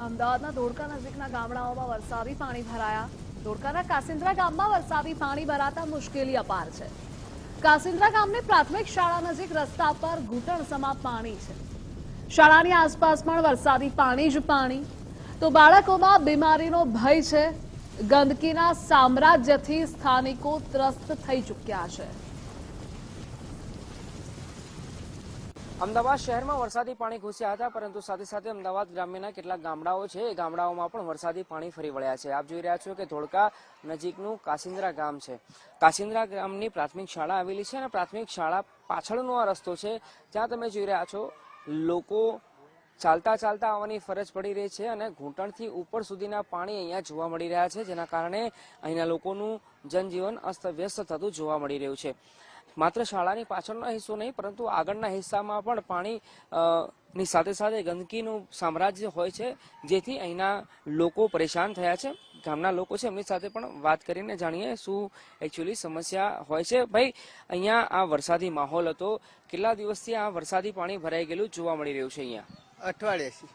અમદાવાદના ધોળકા નજીકના ગામડાઓમાં વરસાદી પાણી ભરાયા. ધોળકાના કાસિન્દ્રા ગામમાં વરસાદી પાણી ભરાતા મુશ્કેલી અપાર છે. કાસિન્દ્રા ગામની પ્રાથમિક શાળા નજીક રસ્તા પર ઘૂંટણ સમા પાણી છે. શાળાની આસપાસ પણ વરસાદી પાણી જ પાણી. તો બાળકોમાં બીમારીનો ભય છે. ગંદકીના સામ્રાજ્યથી સ્થાનિકો ત્રસ્ત થઈ ચૂક્યા છે. અમદાવાદ શહેરમાં વરસાદી પાણી ઘૂસ્યા હતા, પરંતુ સાથે સાથે અમદાવાદ ગ્રામ્યના કેટલાક ગામડાઓ છે, એ ગામડાઓમાં પણ વરસાદી પાણી ફરી વળ્યા છે. આપ જોઈ રહ્યા છો કે ધોળકા નજીકનું કાસિન્દ્રા ગામ છે. કાસિન્દ્રા ગામની પ્રાથમિક શાળા આવેલી છે અને પ્રાથમિક શાળા પાછળનો આ રસ્તો છે. ત્યાં તમે જોઈ રહ્યા છો, લોકો ચાલતા ચાલતા આવવાની ફરજ પડી રહી છે અને ઘૂંટણથી ઉપર સુધીના પાણી અહીંયા જોવા મળી રહ્યા છે, જેના કારણે અહીંના લોકોનું જનજીવન અસ્તવ્યસ્ત થતું જોવા મળી રહ્યું છે. માત્ર શાળાની પાછળનો હિસ્સો નહીં, પરંતુ આગળના હિસ્સામાં પણ પાણી ની સાથે સાથે ગંદકીનું સામ્રાજ્ય હોય છે, જેથી અહીંના લોકો પરેશાન થયા છે. ગામના લોકો છે, એમની સાથે પણ વાત કરીને જાણીએ શું એકચ્યુઅલી સમસ્યા હોય છે. ભાઈ, અહીંયા આ વરસાદી માહોલ હતો. કેટલા દિવસથી આ વરસાદી પાણી ભરાઈ ગયેલું જોવા મળી રહ્યું છે અહીંયા? અઠવાડિયેથી.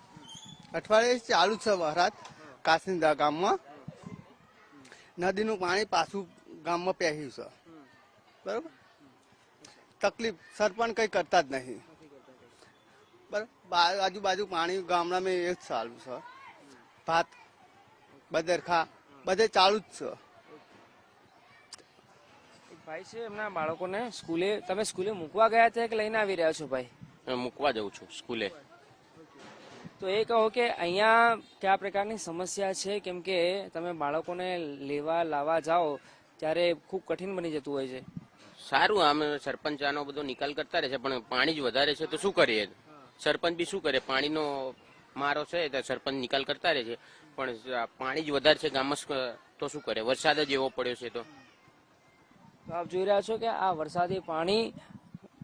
અઠવાડિયાથી ચાલુ છે વરસાદ કાસિંદા ગામમાં. નદીનું પાણી પાછું ગામમાં પહેર્યું છે. બરોબર? તકલીફ સરપંચ કંઈ કરતા જ નહીં. બરાબર? બા- આજુબાજુ પાણી ગામડામાં એ જ ચાલુ છે. ભાત બદરખા બધે ચાલુ જ છે. ભાઈ છે એમના બાળકોને સ્કૂલે તમે સ્કૂલે મૂકવા ગયા હતા કે લઈને આવી રહ્યા છો ભાઈ? હું મૂકવા જાઉં છું સ્કૂલે. તો એ કહો કે અહીંયા કયા પ્રકારની સમસ્યા છે? કેમ કે તમે બાળકોને લેવા લાવવા જાઓ ત્યારે ખૂબ કઠિન બની જતું હોય છે. સારું આમ સરપંચ આનો બધો નિકાલ કરતા રહે છે પણ પાણી જ વધારે છે તો શું કરીએ? સરપંચ બી શું કરે? પાણીનો મારો છે તો સરપંચ નિકાલ કરતા રહે છે. પણ પાણી જ વધારે છે ગામમાં તો શું કરે? વરસાદ જ એવો પડ્યો છે તો. તો આપ જોઈ રહ્યા છો કે આ વરસાદી પાણી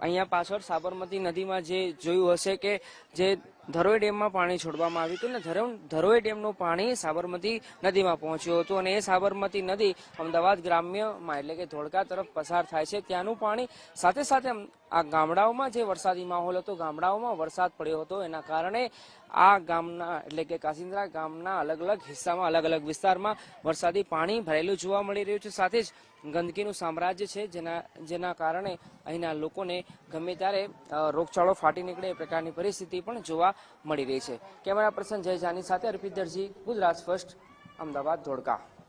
અહીંયા પાછળ સાબરમતી નદીમાં જે જોયું હશે કે જે ધરોઈ ડેમમાં પાણી છોડવામાં આવ્યું હતું ને ધરો- ધરોઈ ડેમનું પાણી સાબરમતી નદીમાં પહોંચ્યું હતું અને એ સાબરમતી નદી અમદાવાદ ગ્રામ્યમાં એટલે કે ધોળકા તરફ પસાર થાય છે. ત્યાંનું પાણી સાથે સાથે આ ગામડાઓમાં જે વરસાદી માહોલ હતો, ગામડાઓમાં વરસાદ પડ્યો હતો. એના કારણે આ ગામના એટલે કે કાસિન્દ્રા ગામના અલગ અલગ હિસ્સામાં અલગ અલગ વિસ્તારમાં વરસાદી પાણી ભરેલું જોવા મળી રહ્યું છે. સાથે જ ગંદકીનું સામ્રાજ્ય છે, જેના જેના કારણે અહીંના લોકોને ગમે ત્યારે રોગચાળો ફાટી નીકળે એ પ્રકારની પરિસ્થિતિ પણ જોવા મળી રહી છે. કેમેરા પર્સન જય જાની સાથે અર્પિત દરજી, ગુજરાત ફર્સ્ટ, અમદાવાદ ધોળકા.